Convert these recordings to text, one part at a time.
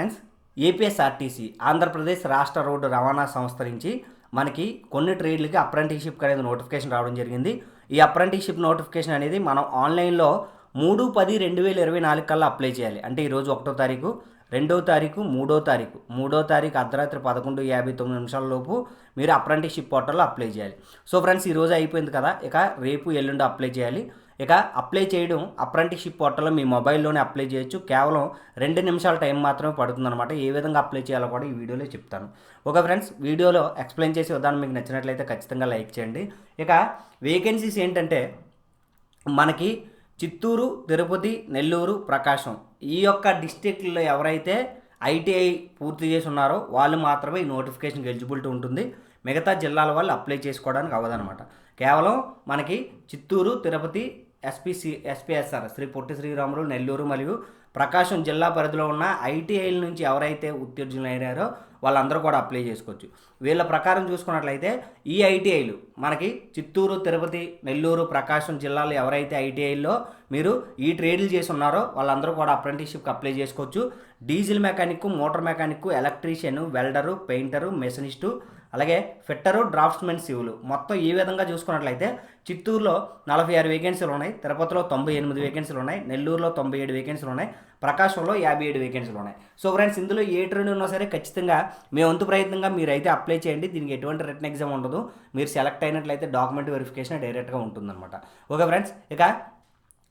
Friends APSRTC Andhra Pradesh రాష్ట్ర road రవాణా సంస్థ నుంచి మనకి కొన్ని ట్రేడ్లకి అప్రెంటిషిప్ అనేది నోటిఫికేషన్ రావడం జరిగింది. ఈ అప్రెంటిషిప్ నోటిఫికేషన్ అనేది మనం ఆన్లైన్లో మూడు పది రెండు వేల ఇరవై నాలుగు కల్లా అప్లై చేయాలి. అంటే ఈరోజు ఒకటో తారీఖు రెండో తారీఖు మూడో తారీఖు. మూడో తారీఖు అర్ధరాత్రి పదకొండు యాభై తొమ్మిది నిమిషాల లోపు మీరు అప్రెంటిషిప్ పోర్టల్లో అప్లై చేయాలి. సో ఫ్రెండ్స్ ఈరోజు అయిపోయింది కదా. ఇక రేపు ఎల్లుండి అప్లై చేయాలి. ఇక అప్లై చేయడం అప్రెంటిషిప్ పోర్టల్లో మీ మొబైల్లోనే అప్లై చేయొచ్చు. కేవలం రెండు నిమిషాల టైం మాత్రమే పడుతుందన్నమాట. ఏ విధంగా అప్లై చేయాలో కూడా ఈ వీడియోలో చెప్తాను. ఓకే ఫ్రెండ్స్ వీడియోలో ఎక్స్ప్లెయిన్ చేసే విధానం మీకు నచ్చినట్లయితే ఖచ్చితంగా లైక్ చేయండి. ఇక వేకెన్సీస్ ఏంటంటే మనకి చిత్తూరు తిరుపతి నెల్లూరు ప్రకాశం ఈ యొక్క డిస్టిక్లో ఎవరైతే ఐటీఐ పూర్తి చేసి ఉన్నారో వాళ్ళు మాత్రమే ఈ నోటిఫికేషన్కి ఎలిజిబిలిటీ ఉంటుంది. మిగతా జిల్లాల వాళ్ళు అప్లై చేసుకోవడానికి అవ్వదనమాట కేవలం మనకి చిత్తూరు తిరుపతి ఎస్పీసీ ఎస్పీఎస్ఆర్ శ్రీ పొట్టి శ్రీరాములు నెల్లూరు మరియు ప్రకాశం జిల్లా పరిధిలో ఉన్న ఐటీఐల నుంచి ఎవరైతే ఉత్తీర్ణులు వాళ్ళందరూ కూడా అప్లై చేసుకోవచ్చు. వీళ్ళ ప్రకారం చూసుకున్నట్లయితే ఈ ఐటీఐలు మనకి చిత్తూరు తిరుపతి నెల్లూరు ప్రకాశం జిల్లాలో ఎవరైతే ఐటీఐల్లో మీరు ఈ ట్రేడ్లు చేసి ఉన్నారో వాళ్ళందరూ కూడా అప్రెంటిస్షిప్కి అప్లై చేసుకోవచ్చు. Diesel mechanic motor mechanic electrician welder painter machinist అలాగే ఫిట్టరు డ్రాఫ్ట్స్మెన్ సివులు మొత్తం ఈ విధంగా చూసుకున్నట్లయితే చిత్తూరులో నలభై ఆరు వేకెన్సీలు ఉన్నాయి తిరుపతిలో తొంభై ఎనిమిది వేకెన్సీలు ఉన్నాయి నెల్లూరులో తొంభై ఏడు వేకెన్సీలు ఉన్నాయి ప్రకాశంలో యాభై ఏడు వేకెన్సీలు ఉన్నాయి. సో ఫ్రెండ్స్ ఇందులో ఏ ట్రైన్ ఉన్నా సరే ఖచ్చితంగా మీ వంతు ప్రయత్నంగా మీరు అయితే అప్లై చేయండి. దీనికి ఎటువంటి రిటర్న్ ఎగ్జామ్ ఉండదు. మీరు సెలెక్ట్ అయినట్లయితే డాక్యుమెంట్ వెరిఫికేషన్ డైరెక్ట్గా ఉంటుందన్నమాట. ఓకే ఫ్రెండ్స్ ఇక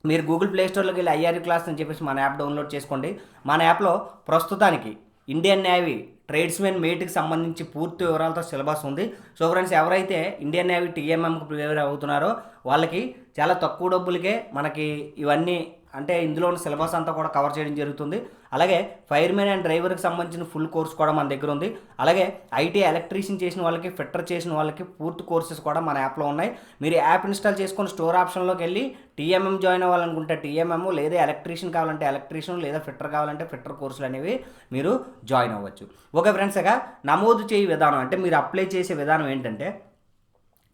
మీరు గూగుల్ ప్లే స్టోర్లోకి వెళ్ళి ఐఆర్ క్లాస్ అని చెప్పేసి మన యాప్ డౌన్లోడ్ చేసుకోండి. మన యాప్లో ప్రస్తుతానికి ఇండియన్ నేవీ ట్రేడ్స్మెన్ మేట్కి సంబంధించి పూర్తి వివరాలతో సిలబస్ ఉంది. సో ఫ్రెండ్స్ ఎవరైతే ఇండియన్ నేవీ టీఎంఎంకి ప్రిపేర్ అవుతున్నారో వాళ్ళకి చాలా తక్కువ డబ్బులకే మనకి ఇవన్నీ అంటే ఇందులో ఉన్న సిలబస్ అంతా కూడా కవర్ చేయడం జరుగుతుంది. అలాగే ఫైర్మెన్ అండ్ డ్రైవర్కి సంబంధించిన ఫుల్ కోర్స్ కూడా మన దగ్గర ఉంది. అలాగే ఐటీ ఎలక్ట్రీషియన్ చేసిన వాళ్ళకి ఫిట్టర్ చేసిన వాళ్ళకి పూర్తి కోర్సెస్ కూడా మన యాప్లో ఉన్నాయి. మీరు యాప్ ఇన్స్టాల్ చేసుకొని స్టోర్ ఆప్షన్లోకి వెళ్ళి టీఎంఎం జాయిన్ అవ్వాలనుకుంటే టీఎంఎం లేదా ఎలక్ట్రీషియన్ కావాలంటే ఎలక్ట్రీషియన్ లేదా ఫిట్టర్ కావాలంటే ఫిట్టర్ కోర్సులు అనేవి మీరు జాయిన్ అవ్వచ్చు. ఓకే ఫ్రెండ్స్ ఇక నమోదు చేయ విధానం. అంటే మీరు అప్లై చేసే విధానం ఏంటంటే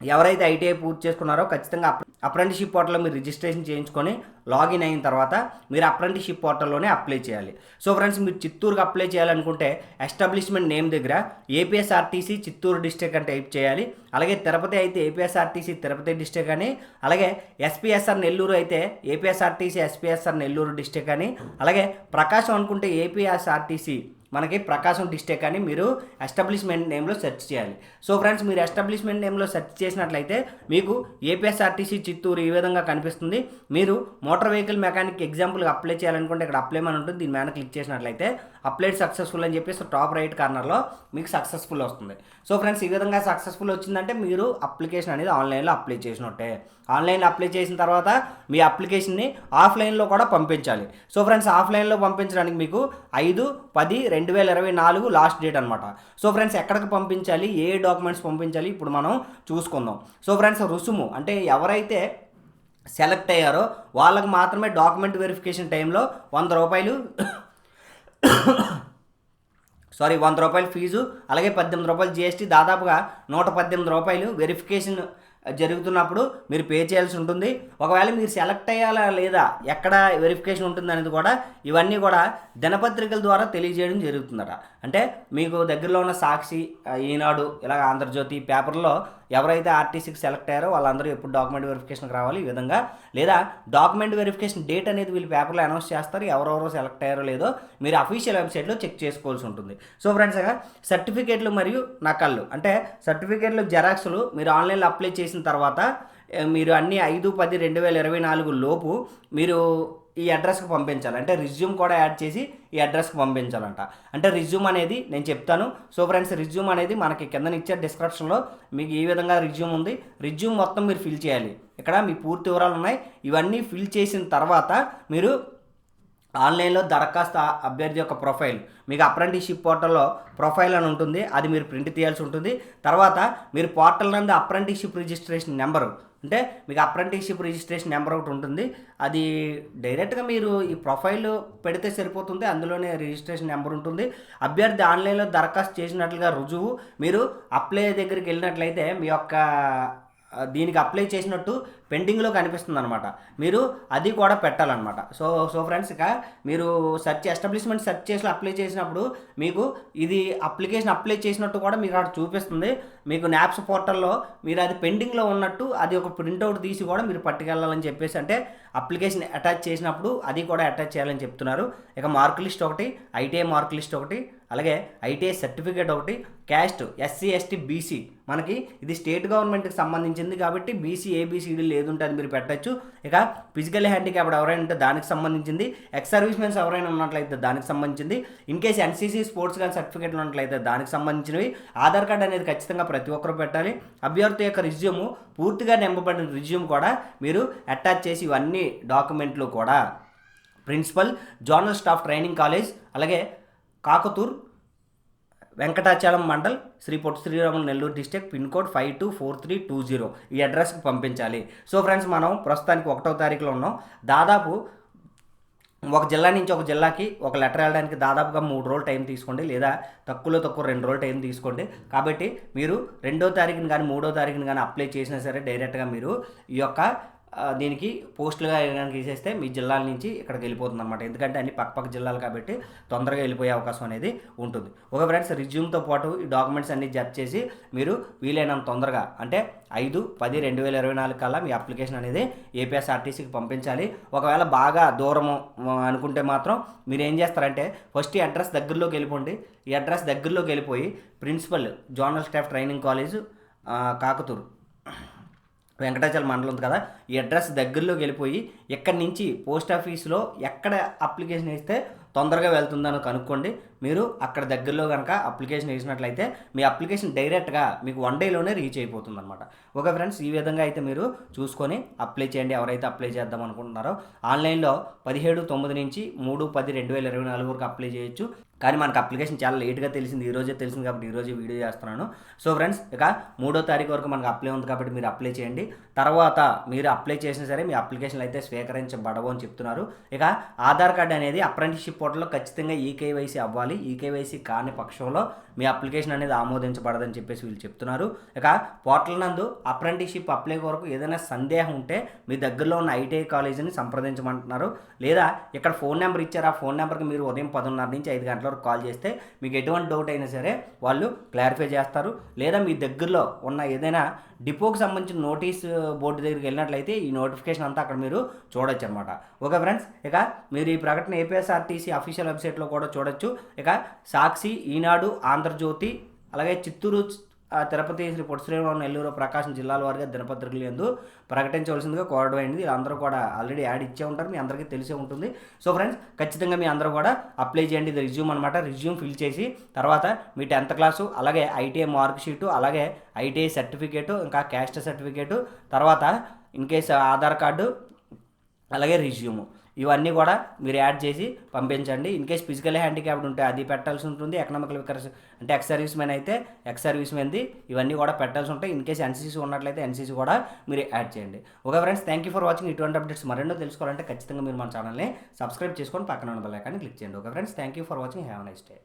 ఎవరైతే ఐటీఐ పూర్తి చేసుకున్నారో ఖచ్చితంగా అప్రెంటిషిప్ పోర్టల్లో మీరు రిజిస్ట్రేషన్ చేయించుకొని లాగిన్ అయిన తర్వాత మీరు అప్రెంటిషిప్ పోర్టల్లోనే అప్లై చేయాలి. సో ఫ్రెండ్స్ మీరు చిత్తూరుకి అప్లై చేయాలనుకుంటే ఎస్టాబ్లిష్మెంట్ నేమ్ దగ్గర ఏపీఎస్ఆర్టీసీ చిత్తూరు డిస్టిక్ అని టైప్ చేయాలి. అలాగే తిరుపతి అయితే ఏపీఎస్ఆర్టీసీ తిరుపతి డిస్టిక్ అని అలాగే ఎస్పీఎస్ఆర్ నెల్లూరు అయితే ఏపీఎస్ఆర్టీసీ ఎస్పీఎస్ఆర్ నెల్లూరు డిస్టిక్ అని అలాగే ప్రకాశం అనుకుంటే ఏపీఎస్ఆర్టీసీ మనకి ప్రకాశం డిస్టిక్ అని మీరు ఎస్టాబ్లిష్మెంట్ నేమ్లో సెర్చ్ చేయాలి. సో ఫ్రెండ్స్ మీరు ఎస్టాబ్లిష్మెంట్ నేమ్లో సెర్చ్ చేసినట్లయితే మీకు ఏపీఎస్ఆర్టీసీ చిత్తూరు ఈ విధంగా కనిపిస్తుంది. మీరు మోటార్ వెహికల్ మెకానిక్ ఎగ్జాంపుల్గా అప్లై చేయాలనుకుంటే ఇక్కడ అప్లై అని ఉంటుంది. దీని మీద క్లిక్ చేసినట్లయితే అప్లైడ్ సక్సెస్ఫుల్ అని చెప్పేసి టాప్ రైట్ కార్నర్లో మీకు సక్సెస్ఫుల్ వస్తుంది. సో ఫ్రెండ్స్ ఈ విధంగా సక్సెస్ఫుల్ వచ్చిందంటే మీరు అప్లికేషన్ అనేది ఆన్లైన్లో అప్లై చేసినట్టే. ఆన్లైన్లో అప్లై చేసిన తర్వాత మీ అప్లికేషన్ని ఆఫ్లైన్లో కూడా పంపించాలి. సో ఫ్రెండ్స్ ఆఫ్లైన్లో పంపించడానికి మీకు ఐదు పది రెండు వేల ఇరవై నాలుగు లాస్ట్ డేట్ అనమాట సో ఫ్రెండ్స్ ఎక్కడికి పంపించాలి ఏ డాక్యుమెంట్స్ పంపించాలి ఇప్పుడు మనం చూసుకుందాం. సో ఫ్రెండ్స్ రుసుము అంటే ఎవరైతే సెలెక్ట్ అయ్యారో వాళ్ళకి మాత్రమే డాక్యుమెంట్ వెరిఫికేషన్ టైంలో వంద రూపాయలు సారీ వంద రూపాయలు ఫీజు అలాగే పద్దెనిమిది రూపాయలు జిఎస్టీ దాదాపుగా నూట పద్దెనిమిది రూపాయలు వెరిఫికేషన్ జరుగుతున్నప్పుడు మీరు పే చేయాల్సి ఉంటుంది. ఒకవేళ మీరు సెలెక్ట్ అయ్యాలా లేదా ఎక్కడ వెరిఫికేషన్ ఉంటుంది అనేది కూడా ఇవన్నీ కూడా దినపత్రికల ద్వారా తెలియజేయడం జరుగుతుందట. అంటే మీకు దగ్గరలో ఉన్న సాక్షి ఈనాడు ఇలా ఆంధ్రజ్యోతి పేపర్లో ఎవరైతే ఆర్టీసీకి సెలెక్ట్ అయ్యారో వాళ్ళందరూ ఎప్పుడు డాక్యుమెంట్ వెరిఫికేషన్కి రావాలి ఈ విధంగా. లేదా డాక్యుమెంట్ వెరిఫికేషన్ డేట్ అనేది వీళ్ళు పేపర్లో అనౌన్స్ చేస్తారు ఎవరెవరో సెలెక్ట్ అయ్యారో లేదో మీరు అఫీషియల్ వెబ్సైట్లో చెక్ చేసుకోవాల్సి ఉంటుంది. సో ఫ్రెండ్స్ సర్టిఫికేట్లు మరియు నకళ్ళు. అంటే సర్టిఫికేట్లు జెరాక్స్లు మీరు ఆన్లైన్లో అప్లై చేసిన తర్వాత మీరు అన్ని ఐదు పది రెండు వేల ఇరవై నాలుగు లోపు మీరు ఈ అడ్రస్కి పంపించాలి. అంటే రిజ్యూమ్ కూడా యాడ్ చేసి ఈ అడ్రస్కి పంపించాలంట. అంటే రిజ్యూమ్ అనేది నేను చెప్తాను. సో ఫ్రెండ్స్ రిజ్యూమ్ అనేది మనకి కింద ఇచ్చే డిస్క్రిప్షన్లో మీకు ఈ విధంగా రిజ్యూమ్ ఉంది. రిజ్యూమ్ మొత్తం మీరు ఫిల్ చేయాలి. ఇక్కడ మీ పూర్తి వివరాలు ఉన్నాయి. ఇవన్నీ ఫిల్ చేసిన తర్వాత మీరు ఆన్లైన్లో దరఖాస్తు అభ్యర్థి యొక్క ప్రొఫైల్. మీకు అప్రెంటిస్షిప్ పోర్టల్లో ప్రొఫైల్ అని ఉంటుంది అది మీరు ప్రింట్ తీయాల్సి ఉంటుంది. తర్వాత మీరు పోర్టల్ నందు అప్రెంటిస్షిప్ రిజిస్ట్రేషన్ నెంబరు అంటే మీకు అప్రెంటిస్షిప్ రిజిస్ట్రేషన్ నెంబర్ ఒకటి ఉంటుంది. అది డైరెక్ట్గా మీరు ఈ ప్రొఫైల్ పెడితే సరిపోతుంది అందులోనే రిజిస్ట్రేషన్ నెంబర్ ఉంటుంది. అభ్యర్థి ఆన్లైన్లో దరఖాస్తు చేసినట్లుగా రుజువు మీరు అప్లై దగ్గరికి వెళ్ళినట్లయితే మీ యొక్క దీనికి అప్లై చేసినట్టు పెండింగ్లో కనిపిస్తుంది అనమాట మీరు అది కూడా పెట్టాలన్నమాట. సో సో ఫ్రెండ్స్ ఇక మీరు సెర్చ్ ఎస్టాబ్లిష్మెంట్ సెర్చ్ చేసి అప్లై చేసినప్పుడు మీకు ఇది అప్లికేషన్ అప్లై చేసినట్టు కూడా మీకు అక్కడ చూపిస్తుంది. మీకు న్యాప్స్ పోర్టల్లో మీరు అది పెండింగ్లో ఉన్నట్టు అది ఒక ప్రింట్అవుట్ తీసి కూడా మీరు పట్టుకెళ్ళాలని చెప్పేసి అంటే అప్లికేషన్ అటాచ్ చేసినప్పుడు అది కూడా అటాచ్ చేయాలని చెప్తున్నారు. ఇక మార్క్ లిస్ట్ ఒకటి ఐటీఐ మార్క్ లిస్ట్ ఒకటి అలాగే ఐటీఐ సర్టిఫికేట్ ఒకటి క్యాస్ట్ ఎస్సీ ఎస్టీ బీసీ. మనకి ఇది స్టేట్ గవర్నమెంట్కి సంబంధించింది కాబట్టి బీసీ ఏబీసీడీ లేదు ఉంటే అది మీరు పెట్టచ్చు. ఇక ఫిజికల్ హ్యాండిక్యాప్డ్ ఎవరైనా ఉంటే దానికి సంబంధించింది. ఎక్స్ సర్వీస్ మెన్స్ ఎవరైనా ఉన్నట్లయితే దానికి సంబంధించింది. ఇన్ కేసు ఎన్సీసీ స్పోర్ట్స్ కానీ సర్టిఫికేట్లు ఉన్నట్లయితే దానికి సంబంధించినవి. ఆధార్ కార్డ్ అనేది ఖచ్చితంగా ప్రతి ఒక్కరు పెట్టాలి. అభ్యర్థి యొక్క రిజ్యూమ్ పూర్తిగా నింపబడిన రిజ్యూమ్ కూడా మీరు అటాచ్ చేసి ఇవన్నీ డాక్యుమెంట్లు కూడా. Principal zonal staff training college అలాగే Kakatur Venkatachalam mandal Shri Potti Sriramulu Nellore district pin code five two four three two zero ఈ అడ్రస్కి పంపించాలి. సో ఫ్రెండ్స్ మనం ప్రస్తుతానికి ఒకటో తారీఖులో ఉన్నాం. దాదాపు ఒక జిల్లా నుంచి ఒక జిల్లాకి ఒక లెటర్ వెళ్ళడానికి దాదాపుగా మూడు రోజులు టైం తీసుకోండి. లేదా తక్కువలో తక్కువ రెండు రోజులు టైం తీసుకోండి. కాబట్టి మీరు రెండో తారీఖున కానీ మూడో తారీఖున కానీ అప్లై చేసినా సరే డైరెక్ట్గా మీరు ఈ యొక్క దీనికి పోస్టులుగా కనుక తీసేస్తే మీ జిల్లాల నుంచి ఇక్కడికి వెళ్ళిపోతుంది అనమాట ఎందుకంటే అన్ని పక్క పక్క జిల్లాలు కాబట్టి తొందరగా వెళ్ళిపోయే అవకాశం అనేది ఉంటుంది. ఒక ఫ్రెండ్స్ రిజ్యూమ్తో పాటు ఈ డాక్యుమెంట్స్ అన్ని జప్ చేసి మీరు వీలైనంత తొందరగా అంటే ఐదు పది రెండు వేల ఇరవై నాలుగు కల్లా మీ అప్లికేషన్ అనేది ఏపీఎస్ఆర్టీసీకి పంపించాలి. ఒకవేళ బాగా దూరము అనుకుంటే మాత్రం మీరు ఏం చేస్తారంటే ఫస్ట్ ఈ అడ్రస్ దగ్గరలోకి వెళ్ళిపోండి. ఈ అడ్రస్ దగ్గరలోకి వెళ్ళిపోయి principal zonal staff training college Kakatur. Venkatachala మండలం ఉంది కదా ఈ అడ్రస్ దగ్గరలోకి వెళ్ళిపోయి ఇక్కడి నుంచి పోస్ట్ ఆఫీస్లో ఎక్కడ అప్లికేషన్ వేస్తే తొందరగా వెళ్తుందని కనుక్కోండి. మీరు అక్కడ దగ్గరలో కనుక అప్లికేషన్ వేసినట్లయితే మీ అప్లికేషన్ డైరెక్ట్గా మీకు వన్ డేలోనే రీచ్ అయిపోతుంది అనమాట ఓకే ఫ్రెండ్స్ ఈ విధంగా అయితే మీరు చూసుకొని అప్లై చేయండి. ఎవరైతే అప్లై చేద్దాం అనుకుంటున్నారో ఆన్లైన్లో పదిహేడు తొమ్మిది నుంచి మూడు పది రెండు వేల ఇరవై నాలుగు వరకు అప్లై చేయొచ్చు. కానీ మనకు అప్లికేషన్ చాలా లేట్గా తెలిసింది. ఈ రోజే తెలిసింది కాబట్టి ఈరోజు వీడియో చేస్తున్నాను. సో ఫ్రెండ్స్ ఇక మూడో తారీఖు వరకు మనకు అప్లై ఉంది కాబట్టి మీరు అప్లై చేయండి. తర్వాత మీరు అప్లై చేసినా సరే మీ అప్లికేషన్లు అయితే స్వీకరించబడవు అని చెప్తున్నారు. ఇక ఆధార్ కార్డ్ అనేది అప్రెంటిషిప్ పోర్టల్లో ఖచ్చితంగా ఈకేవైసీ అవ్వాలి ఈకేవైసీ కాని పక్షంలో మీ అప్లికేషన్ అనేది ఆమోదించబడదని చెప్పేసి వీళ్ళు చెప్తున్నారు. ఇక పోర్టల్ నందు అప్రెంటిషిప్ అప్లై కొరకు ఏదైనా సందేహం ఉంటే మీ దగ్గరలో ఉన్న ఐటీఐ కాలేజీని సంప్రదించమంటున్నారు. లేదా ఇక్కడ ఫోన్ నెంబర్ ఇచ్చారు ఆ ఫోన్ నెంబర్కి మీరు ఉదయం పదిన్నర నుంచి ఐదు గంటల వరకు కాల్ చేస్తే మీకు ఎటువంటి డౌట్ అయినా సరే వాళ్ళు క్లారిఫై చేస్తారు. లేదా మీ దగ్గరలో ఉన్న ఏదైనా డిపోకి సంబంధించిన నోటీస్ బోర్డు దగ్గరికి వెళ్ళినట్లయితే ఈ నోటిఫికేషన్ అంతా అక్కడ మీరు చూడొచ్చు అనమాట ఓకే ఫ్రెండ్స్ ఇక మీరు ఈ ప్రకటన ఏపీఎస్ఆర్టీసీ అఫీషియల్ వెబ్సైట్లో కూడా చూడొచ్చు. ఇక సాక్షి ఈనాడు ఆంధ్రజ్యోతి అలాగే చిత్తూరు తిరుపతి శ్రీ పొట్టి శ్రీరామ నెల్లూరు ప్రకాశం జిల్లాల వారిగా దినపత్రికలు ఎందు ప్రకటించవలసిందిగా కోరడం అందరూ కూడా ఆల్రెడీ యాడ్ ఇచ్చే ఉంటారు. మీ అందరికీ తెలిసే ఉంటుంది. సో ఫ్రెండ్స్ ఖచ్చితంగా మీ అందరూ కూడా అప్లై చేయండి. ఇది రిజ్యూమ్ అనమాట రిజ్యూమ్ ఫిల్ చేసి తర్వాత మీ టెన్త్ క్లాసు అలాగే ఐటీఐ మార్క్ షీటు అలాగే ఐటీఐ సర్టిఫికేటు ఇంకా క్యాస్ట్ సర్టిఫికేటు తర్వాత ఇన్ కేస్ ఆధార్ కార్డు అలాగే రిజ్యూము ఇవన్నీ కూడా మీరు యాడ్ చేసి పంపించండి. ఇన్ కేస్ ఫిజికల్ హ్యాండిక్యాప్డ్ ఉంటే అది పెట్టాల్సి ఉంటుంది. ఎకనామికల్ వికర్స్ అంటే ఎక్స్ సర్వీస్ మెన్ అయితే ఎక్స్ సర్వీస్ మెన్ది ఇవన్నీ కూడా పెట్టాల్సి ఉంటాయి. ఇన్ కేస్ ఎన్సీసీ ఉన్నట్లయితే ఎన్సీసీ కూడా మీరు యాడ్ చేయండి. Okay friends thank you for watching ఇటువంటి అప్డేట్స్ మరెన్నో తెలుసుకోవాలంటే ఖచ్చితంగా మీరు మన ఛానల్ని సబ్స్క్రైబ్ చేసుకొని పక్కన ఉన్న బెల్ ఐకాన్ని క్లిక్ చేయండి. Okay friends thank you for watching have nice day